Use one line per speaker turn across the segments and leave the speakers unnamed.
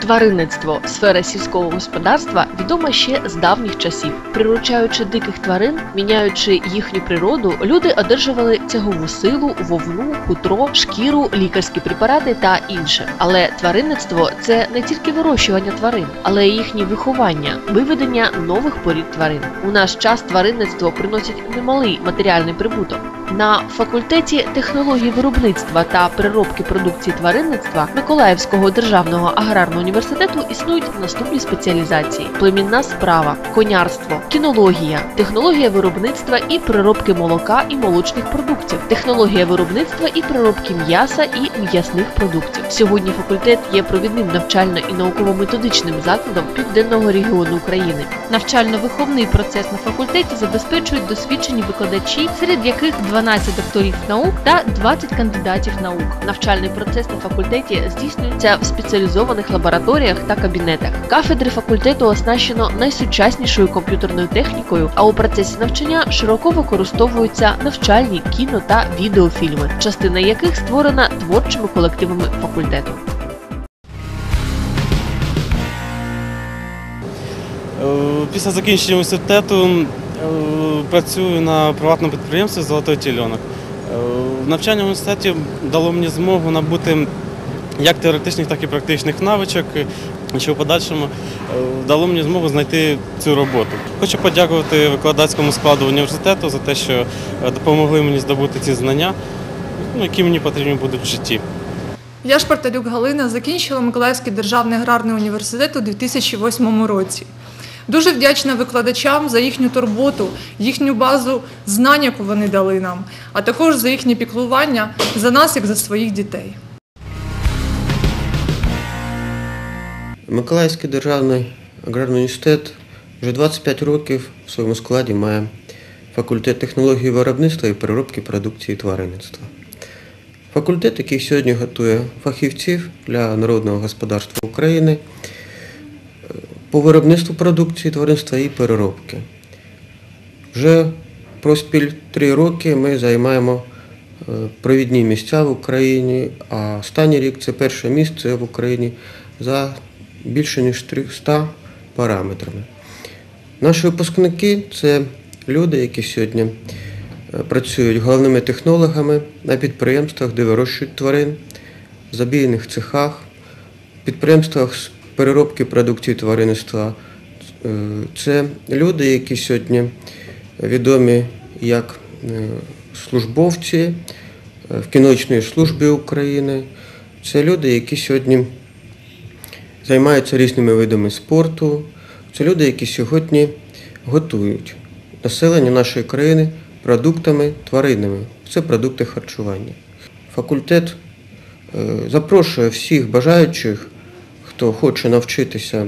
Тваринництво сфера сільського господарства відома ще з давніх часів. Приручаючи диких тварин, міняючи їхню природу, люди одержували тягову силу, вовну, хутро, шкіру, лікарські препарати та інше. Але тваринництво це не тільки вирощування тварин, але й їхнє виховання, виведення нових порід тварин. У наш час тваринництво приносить немалий матеріальний прибуток. На факультеті технології виробництва та переробки продукції тваринництва Миколаївського державного аграрного університету існують наступні спеціалізації: племінна справа, конярство, кінологія, технологія виробництва і переробки молока і молочних продуктів, технологія виробництва і переробки м'яса і м'ясних продуктів. Сьогодні факультет є провідним навчально і науково-методичним закладом південного регіону України. Навчально-виховний процес на факультеті забезпечують досвідчені викладачі, серед яких 12 докторів наук та 20 кандидатів наук. Навчальний процес на факультеті здійснюється в спеціалізованих лабораторіях та кабінетах. Кафедри факультету оснащено найсучаснішою комп'ютерною технікою, а у процесі навчання широко використовуються навчальні кіно та відеофільми, частина яких створена творчими колективами факультету.
Е, Після закінчення університету працюю на приватному підприємстві Золотой тіленок. Е, Навчання в університеті дало мені змогу набути як теоретичних, так і практичних навичок, що в подальшому е, дало мені змогу знайти цю роботу. Хочу подякувати викладацькому складу університету за те, що е, допомогли мені здобути ці знання, ну, які мені потрібні будуть в житті.
Я Шпарталюк Галина закінчила Миколаївський державний аграрний університет у 2008 році. Дуже вдячна викладачам за їхню турботу, їхню базу знань, яку вони дали нам, а також за їхнє піклування за нас, як за своїх дітей.
Миколаївський державний аграрний університет вже 25 років в своєму складі має факультет технології виробництва і переробки продукції тваринництва. Факультет, який сьогодні готує фахівців для народного господарства України по виробництву продукції тваринства і переробки. Вже проспіль три роки ми займаємо е, провідні місця в Україні, а останній рік це перше місце в Україні за більше ніж 300 параметрами. Наші випускники це люди, які сьогодні е, працюють головними технологами на підприємствах, де вирощують тварин, забійних цехах, підприємствах з переробки продукції тваринництва. Е, Це люди, які сьогодні відомі як е, службовці е, в кіночній службі України. Це люди, які сьогодні займаються різними видами спорту. Це люди, які сьогодні готують населення нашої країни продуктами тваринними. Це продукти харчування. Факультет запрошує всіх бажаючих, хто хоче навчитися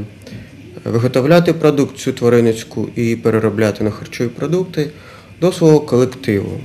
виготовляти продукцію тваринницьку і переробляти на харчові продукти до свого колективу.